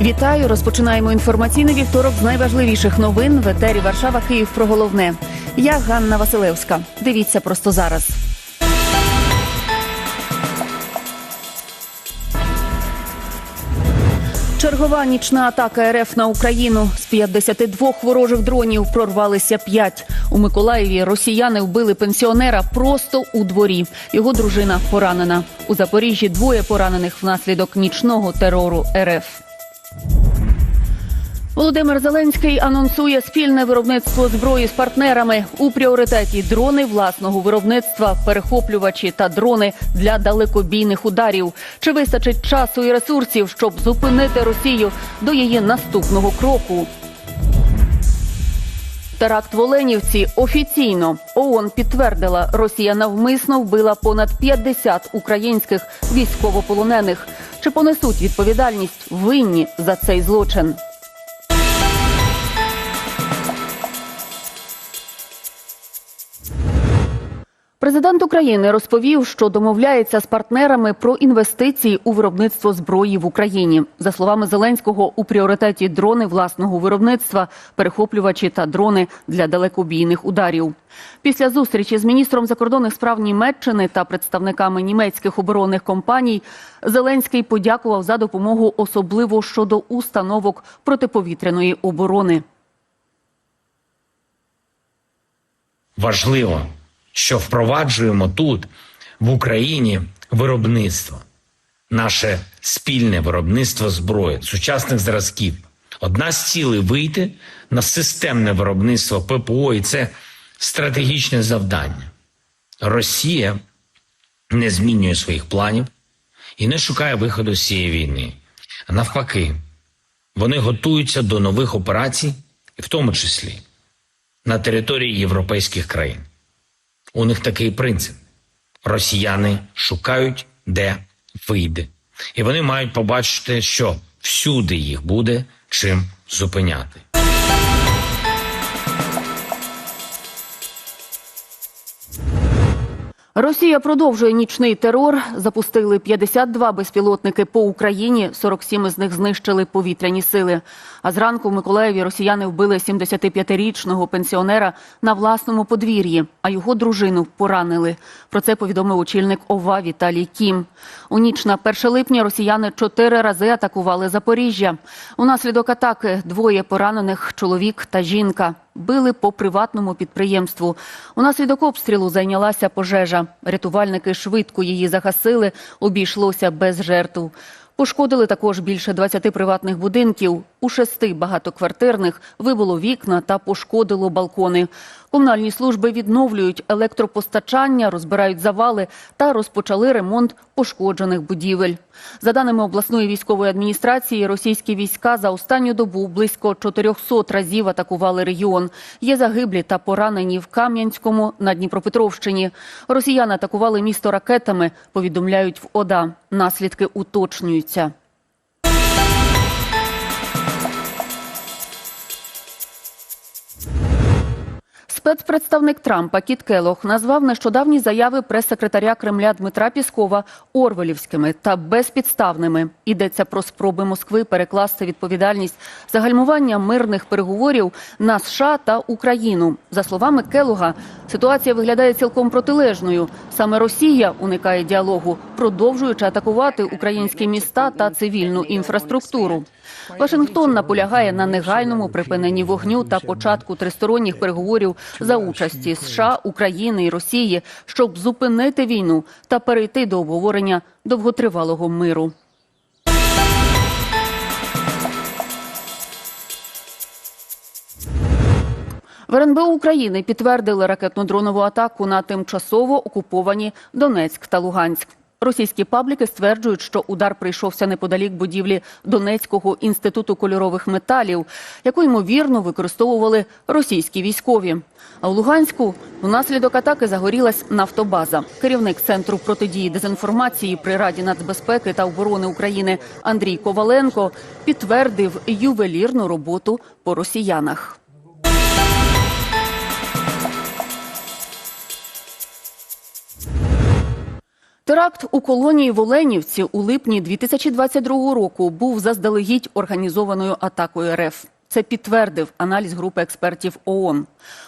Вітаю! Розпочинаємо інформаційний вівторок з найважливіших новин в етері Варшава Київ про головне. Я Ганна Василевська. Дивіться просто зараз. Чергова нічна атака РФ на Україну з 52 ворожих дронів прорвалися 5. У Миколаєві росіяни вбили пенсіонера просто у дворі. Його дружина поранена. У Запоріжжі двоє поранених внаслідок нічного терору РФ. Володимир Зеленський анонсує спільне виробництво зброї з партнерами у пріоритеті дрони власного виробництва, перехоплювачі та дрони для далекобійних ударів. Чи вистачить часу і ресурсів, щоб зупинити Росію до її наступного кроку? Теракт в Оленівці офіційно ООН підтвердила, Росія навмисно вбила понад 50 українських військовополонених. Чи понесуть відповідальність винні за цей злочин? Президент України розповів, що домовляється з партнерами про інвестиції у виробництво зброї в Україні. За словами Зеленського, у пріоритеті дрони власного виробництва, перехоплювачі та дрони для далекобійних ударів. Після зустрічі з міністром закордонних справ Німеччини та представниками німецьких оборонних компаній Зеленський подякував за допомогу, особливо щодо установок протиповітряної оборони. Важливо, що впроваджуємо тут, в Україні, виробництво, наше спільне виробництво зброї, сучасних зразків. Одна з цілей вийти на системне виробництво ППО, і це стратегічне завдання. Росія не змінює своїх планів і не шукає виходу з цієї війни. Навпаки, вони готуються до нових операцій, в тому числі на території європейських країн. У них такий принцип: росіяни шукають, де вийде, і вони мають побачити, що всюди їх буде чим зупиняти. Росія продовжує нічний терор. Запустили 52 безпілотники по Україні. 47 із них знищили повітряні сили. А зранку в Миколаєві росіяни вбили 75-річного пенсіонера на власному подвір'ї, а його дружину поранили. Про це повідомив очільник ОВА Віталій Кім. У ніч на 1 липня росіяни чотири рази атакували Запоріжжя. Унаслідок атаки двоє поранених чоловік та жінка. Били по приватному підприємству. Унаслідок обстрілу зайнялася пожежа. Рятувальники швидко її загасили. Обійшлося без жертв. Пошкодили також більше 20 приватних будинків. У шести багатоквартирних вибило вікна та пошкодило балкони. Комунальні служби відновлюють електропостачання, розбирають завали та розпочали ремонт пошкоджених будівель. За даними обласної військової адміністрації, російські війська за останню добу близько 400 разів атакували регіон. Є загиблі та поранені в Кам'янському на Дніпропетровщині. Росіяни атакували місто ракетами. Повідомляють в ОДА. Наслідки уточнюються. Спецпредставник Трампа Кіт Келох назвав нещодавні заяви прес-секретаря Кремля Дмитра Піскова орвелівськими та безпідставними. Йдеться про спроби Москви перекласти відповідальність за гальмування мирних переговорів на США та Україну. За словами Келога, ситуація виглядає цілком протилежною. Саме Росія уникає діалогу, продовжуючи атакувати українські міста та цивільну інфраструктуру. Вашингтон наполягає на негайному припиненні вогню та початку тристоронніх переговорів за участі США, України і Росії, щоб зупинити війну та перейти до обговорення довготривалого миру. В РНБО України підтвердили ракетно-дронову атаку на тимчасово окуповані Донецьк та Луганськ. Російські пабліки стверджують, що удар прийшовся неподалік будівлі Донецького інституту кольорових металів, яку ймовірно використовували російські військові. А у Луганську внаслідок атаки загорілась нафтобаза. Керівник центру протидії дезінформації при Раді нацбезпеки та оборони України Андрій Коваленко підтвердив ювелірну роботу по росіянах. Теракт у колонії в Оленівці у липні 2022 року був заздалегідь організованою атакою РФ. Це підтвердив аналіз групи експертів ООН.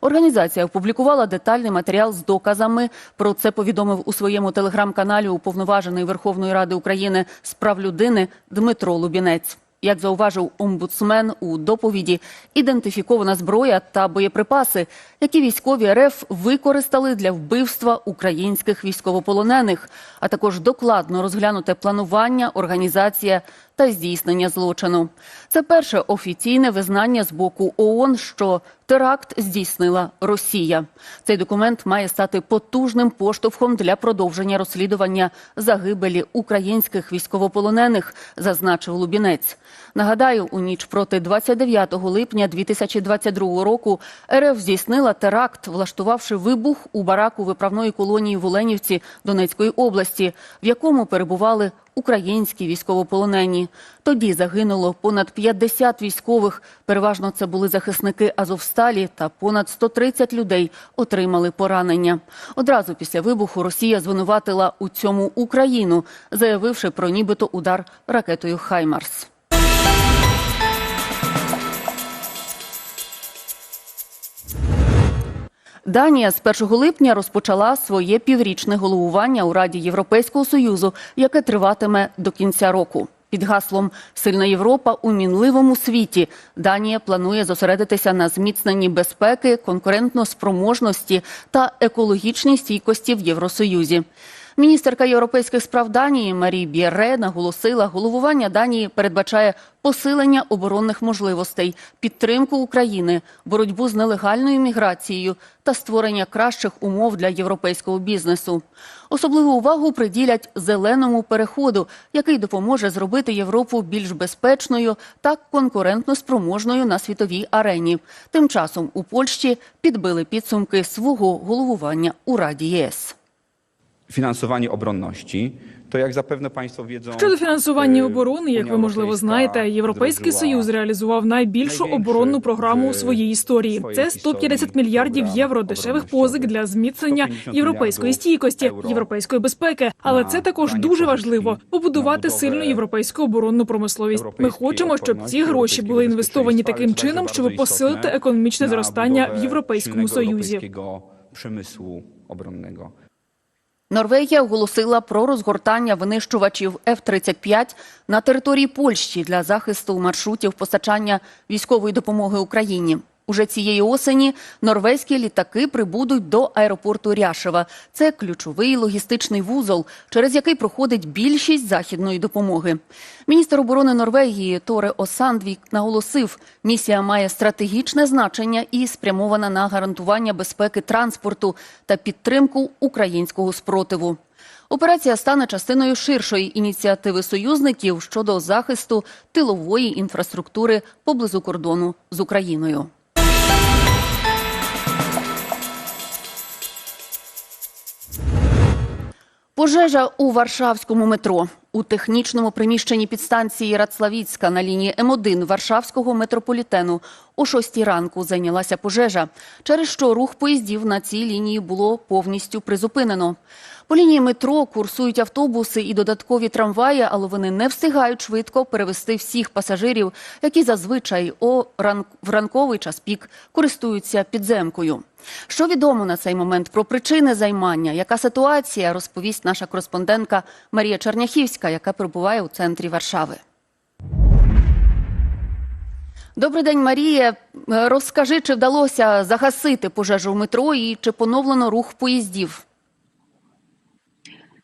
Організація опублікувала детальний матеріал з доказами. Про це повідомив у своєму телеграм-каналі уповноважений Верховної Ради України з прав людини Дмитро Лубінець. Як зауважив омбудсмен у доповіді, ідентифікована зброя та боєприпаси, які військові РФ використали для вбивства українських військовополонених, а також докладно розглянуте планування, організація та здійснення злочину. Це перше офіційне визнання з боку ООН, що теракт здійснила Росія. Цей документ має стати потужним поштовхом для продовження розслідування загибелі українських військовополонених, зазначив Лубінець. Нагадаю, у ніч проти 29 липня 2022 року РФ здійснила теракт, влаштувавши вибух у бараку виправної колонії в Оленівці Донецької області, в якому перебували українські військовополонені. Тоді загинуло понад 50 військових. Переважно це були захисники Азовсталі та понад 130 людей отримали поранення. Одразу після вибуху Росія звинуватила у цьому Україну, заявивши про нібито удар ракетою Хаймарс. Данія з 1 липня розпочала своє піврічне головування у Раді Європейського союзу, яке триватиме до кінця року. Під гаслом Сильна Європа у мінливому світі Данія планує зосередитися на зміцненні безпеки, конкурентно-спроможності та екологічній стійкості в Євросоюзі. Міністерка європейських справ Данії Марі Бєре наголосила, головування Данії передбачає посилення оборонних можливостей, підтримку України, боротьбу з нелегальною міграцією та створення кращих умов для європейського бізнесу. Особливу увагу приділять зеленому переходу, який допоможе зробити Європу більш безпечною та конкурентно спроможною на світовій арені. Тим часом у Польщі підбили підсумки свого головування у Раді ЄС. Finansowanie obronności, to jak zapewne Państwo wiedzą... Щодо фінансування оборони, як ви можливо знаєте, Європейський союз реалізував найбільшу оборонну програму у своїй історії. Це 150 мільярдів євро дешевих позик для зміцнення європейської стійкості, європейської безпеки. Але це також дуже важливо побудувати сильну європейську оборонну промисловість. Ми хочемо, щоб ці гроші були інвестовані таким чином, щоб посилити економічне зростання в європейському союзі. Przemysłu obronnego. Норвегія оголосила про розгортання винищувачів F-35 на території Польщі для захисту маршрутів постачання військової допомоги Україні. Уже цієї осені норвезькі літаки прибудуть до аеропорту Ряшева. Це ключовий логістичний вузол, через який проходить більшість західної допомоги. Міністр оборони Норвегії Торе Осандвік наголосив, місія має стратегічне значення і спрямована на гарантування безпеки транспорту та підтримку українського спротиву. Операція стане частиною ширшої ініціативи союзників щодо захисту тилової інфраструктури поблизу кордону з Україною. Пожежа у Варшавському метро. У технічному приміщенні підстанції Рацлавіцька на лінії М1 Варшавського метрополітену о 6 ранку зайнялася пожежа, через що рух поїздів на цій лінії було повністю призупинено. По лінії метро курсують автобуси і додаткові трамваї, але вони не встигають швидко перевести всіх пасажирів, які зазвичай о ран... в ранковий час пік користуються підземкою. Що відомо на цей момент про причини займання? Яка ситуація розповість наша кореспондентка Марія Черняхівська, яка перебуває у центрі Варшави. Добрий день, Марія. Е, Розкажи, чи вдалося загасити пожежу в метро і чи поновлено рух поїздів?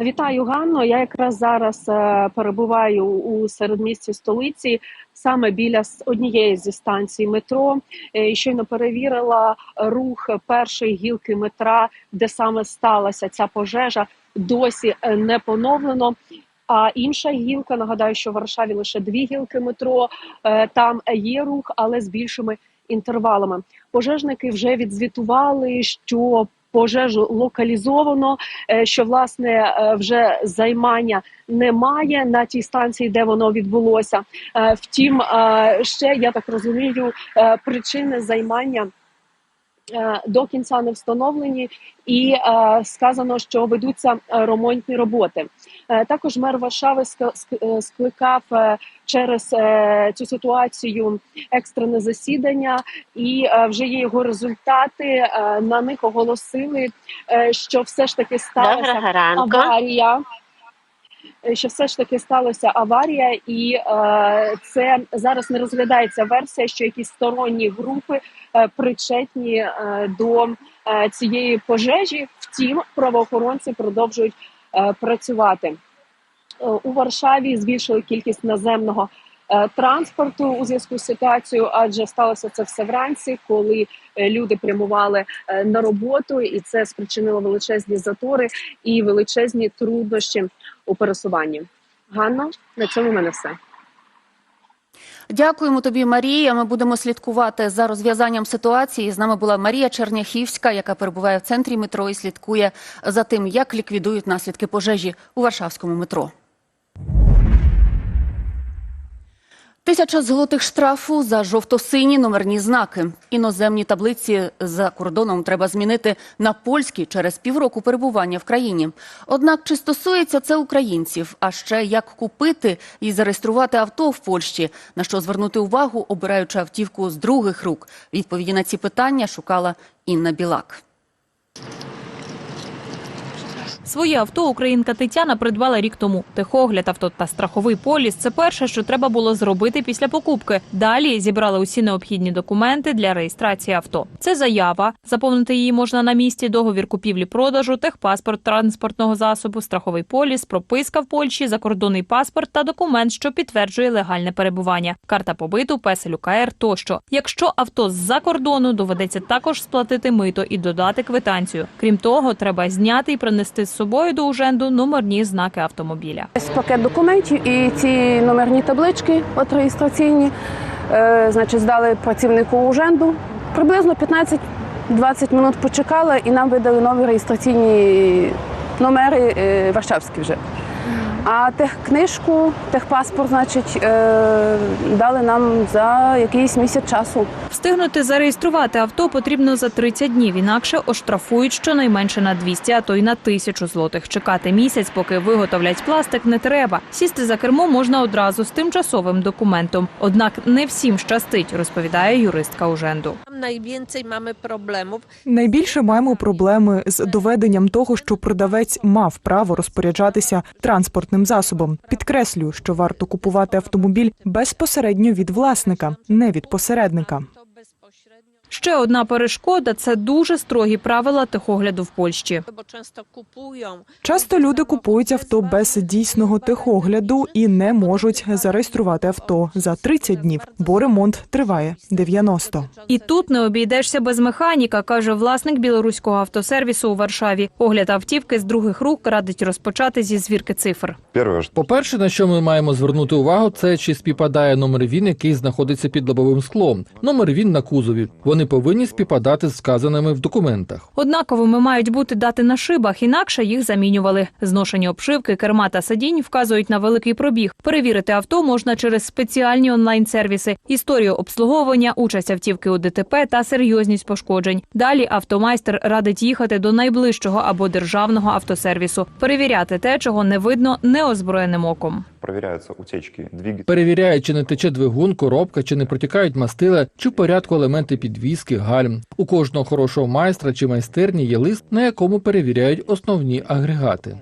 Вітаю, Ганно. Я якраз зараз е, перебуваю у середмісті столиці, саме біля однієї зі станцій метро. Е, І щойно перевірила рух першої гілки метра, де саме сталася ця пожежа. Досі не поновлено. А інша гілка, нагадаю, що в Варшаві лише дві гілки метро. е, Там є рух, але з більшими інтервалами. Пожежники вже відзвітували, що пожежу локалізовано, е, що власне е, вже займання немає на тій станції, де воно відбулося. Втім, ще я так розумію, причини займання до кінця не встановлені, і е, сказано, що ведуться е, ремонтні роботи. Е, Також мер Варшави е, скликав е, через е, цю ситуацію екстрене засідання, і е, вже є його результати. Е, На них оголосили, е, що все ж таки сталася аварія. Е, Що все ж таки сталася аварія, і е, це зараз не розглядається версія, що якісь сторонні групи е, причетні до цієї пожежі. Втім, правоохоронці продовжують працювати. У Варшаві збільшили кількість наземного транспорту у зв'язку з ситуацією, адже сталося це все вранці, коли люди прямували на роботу, і це спричинило величезні затори і величезні труднощі у пересуванні. Ганна, на цьому в мене все. Дякуємо тобі, Марія. Ми будемо слідкувати за розв'язанням ситуації. З нами була Марія Черняхівська, яка перебуває в центрі метро і слідкує за тим, як ліквідують наслідки пожежі у Варшавському метро. Тисяча злотих штрафу за жовто-сині номерні знаки. Іноземні таблиці за кордоном треба змінити на польські через півроку перебування в країні. Однак чи стосується це українців? А ще як купити і зареєструвати авто в Польщі? На що звернути увагу, обираючи автівку з других рук? Відповіді на ці питання шукала Інна Білак. Своє авто українка Тетяна придбала рік тому. Техогляд авто та страховий поліс це перше, що треба було зробити після покупки. Далі зібрали усі необхідні документи для реєстрації авто. Це заява. Заповнити її можна на місці, договір купівлі-продажу, техпаспорт транспортного засобу, страховий поліс, прописка в Польщі, закордонний паспорт та документ, що підтверджує легальне перебування, карта побиту, песель УКР тощо. Якщо авто з-за кордону, доведеться також сплатити мито і додати квитанцію. Крім того, треба зняти і принести собою до уженду номерні знаки автомобіля. Ось пакет документів і ці номерні таблички, от реєстраційні, е, значить, здали працівнику уженду. Приблизно 15-20 минут почекала і нам видали нові реєстраційні номери е, варшавські вже. А техкнижку, техпаспорт, значить, е, дали нам за якийсь місяць часу. Встигнути зареєструвати авто потрібно за 30 днів, інакше оштрафують щонайменше на 200, а то й на 1000 злотих. Чекати місяць, поки виготовлять пластик, не треба. Сісти за кермо можна одразу з тимчасовим документом. Однак не всім щастить, розповідає юристка Уженду. Найбільше маємо проблеми з доведенням того, що продавець мав право розпоряджатися транспортним засобом. Підкреслюю, що варто купувати автомобіль безпосередньо від власника, не від посередника. Ще одна перешкода це дуже строгі правила техогляду в Польщі. Часто люди купують авто без дійсного техогляду і не можуть зареєструвати авто за 30 днів, бо ремонт триває 90. І тут не обійдешся без механіка, каже власник білоруського автосервісу у Варшаві. Огляд автівки з других рук радить розпочати зі звірки цифр. Первое, По-перше, на що ми маємо звернути увагу, це чи співпадає номер він, який знаходиться під лобовим склом. Номер він на кузові. Вони повинні співпадати з вказаними в документах. Однаковими мають бути дати на шибах, інакше їх замінювали. Зношені обшивки, керма та сидінь вказують на великий пробіг. Перевірити авто можна через спеціальні онлайн-сервіси, історію обслуговування, участь автівки у ДТП та серйозність пошкоджень. Далі автомайстер радить їхати до найближчого або державного автосервісу, перевіряти те, чого не видно неозброєним оком. Проверяются утечки двигателя. Перевіряють, чи не тече двигун, коробка, чи не протікають мастила, чи в порядку елементи підвіски, гальм. У кожного хорошого майстра чи майстерні є лист, на якому перевіряють основні агрегати.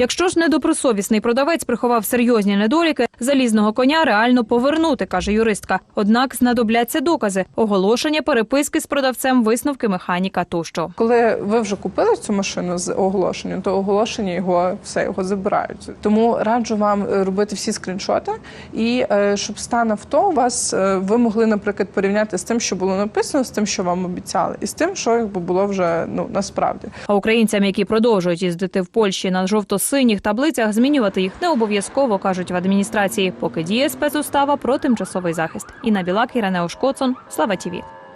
Якщо ж недобросовісний продавець приховав серйозні недоліки, залізного коня реально повернути, каже юристка. Однак знадобляться докази, оголошення, переписки з продавцем, висновки механіка тощо. Коли ви вже купили цю машину з оголошенням, то оголошення його все його забирають. Тому раджу вам е, робити всі скріншоти, і е, щоб стан авто у вас е, ви могли, наприклад, порівняти з тим, що було написано, з тим, що вам обіцяли, і з тим, що якби було вже ну насправді. А українцям, які продовжують їздити в Польщі на жовто-синіх таблицях, змінювати їх не обов'язково, кажуть в адміністрації, поки діє спецустава про тимчасовий захист. Інна Білак, Ірина Ошкоцон, Слава Тіві.